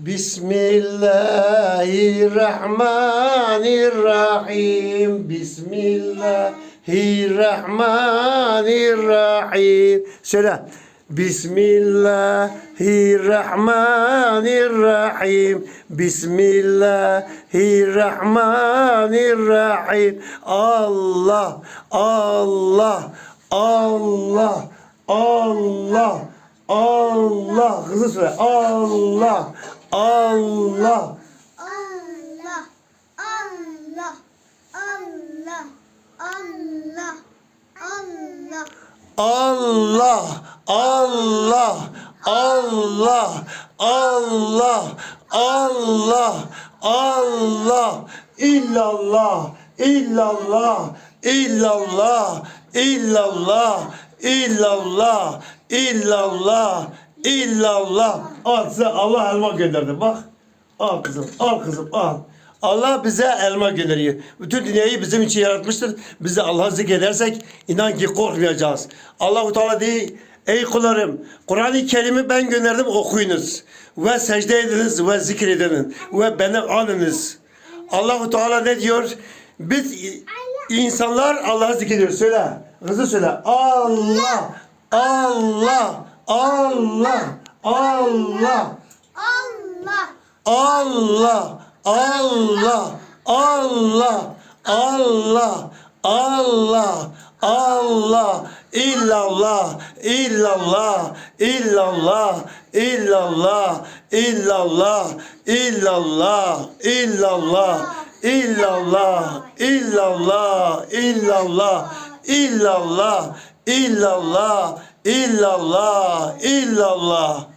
Bismillahirrahmanirrahim. Bismillahirrahmanirrahim. Söyle. Bismillahirrahmanirrahim. Bismillahirrahmanirrahim. Allah, Allah, Allah, Allah, Allah. Hızlı söyle. Allah, Allah. Allah, Allah, Allah, Allah, Allah. Allah, Allah, Allah, Allah, Allah, Allah, illallah, illallah, illallah, illallah, illallah, illallah, illallah. Al size Allah elma gönderdi bak. Al kızım, al kızım, al. Allah bize elma gönderiyor. Bütün dünyayı bizim için yaratmıştır. Biz de Allah'ı zikredersek inan ki korkmayacağız. Allahu Teala diyor, ey kullarım Kur'an-ı Kerim'i ben gönderdim okuyunuz. Ve secde ediniz ve zikrediniz. Ve beni anınız. Allahu Teala ne diyor? Biz insanlar Allah'ı zikrediyor. Söyle. Hızlı söyle. Allah, Allah, Allah, Allah. Allah, Allah, Allah, Allah, Allah, Allah, Allah, illallah, illallah, illallah, illallah, illallah, illallah, illallah, illallah, illallah, illallah, illallah, illallah, illallah, illallah.